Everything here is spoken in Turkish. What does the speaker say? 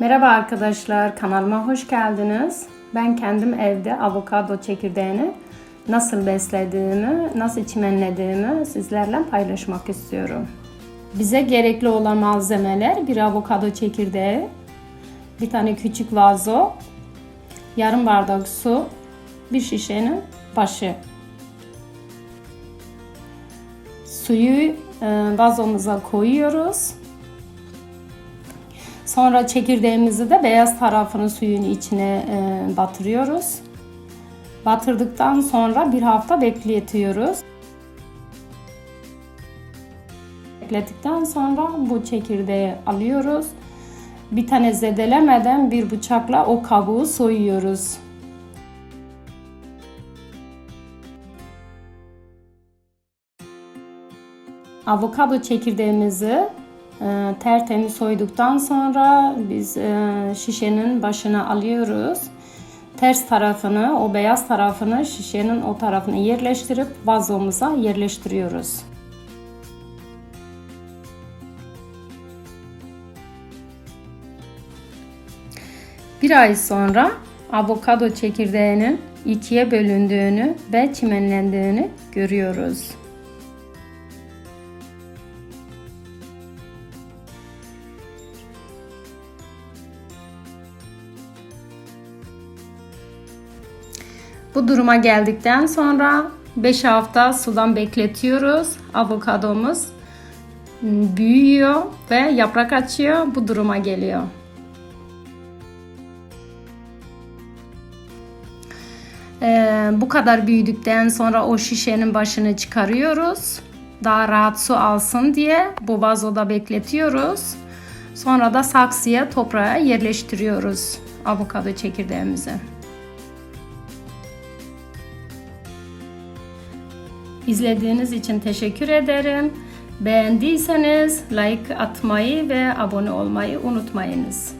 Merhaba arkadaşlar, kanalıma hoş geldiniz. Ben kendim evde avokado çekirdeğini nasıl beslediğimi, nasıl çimenlediğimi sizlerle paylaşmak istiyorum. Bize gerekli olan malzemeler bir avokado çekirdeği, bir tane küçük vazo, yarım bardak su, bir şişenin başı. Suyu e, vazomuza koyuyoruz. Sonra çekirdeğimizi de beyaz tarafını suyun içine e, batırıyoruz. Batırdıktan sonra bir hafta bekletiyoruz. Beklettikten sonra bu çekirdeği alıyoruz. Bir tane zedelemeden bir bıçakla o kabuğu soyuyoruz. Avokado çekirdeğimizi e, tertemiz soyduktan sonra biz e, şişenin başına alıyoruz. Ters tarafını, o beyaz tarafını şişenin o tarafına yerleştirip vazomuza yerleştiriyoruz. Bir ay sonra avokado çekirdeğinin ikiye bölündüğünü ve çimenlendiğini görüyoruz. Bu duruma geldikten sonra 5 hafta sudan bekletiyoruz. Avokadomuz büyüyor ve yaprak açıyor. Bu duruma geliyor. Ee, bu kadar büyüdükten sonra o şişenin başını çıkarıyoruz. Daha rahat su alsın diye bu vazoda bekletiyoruz. Sonra da saksıya toprağa yerleştiriyoruz avokado çekirdeğimizi. İzlediğiniz için teşekkür ederim. Beğendiyseniz like atmayı ve abone olmayı unutmayınız.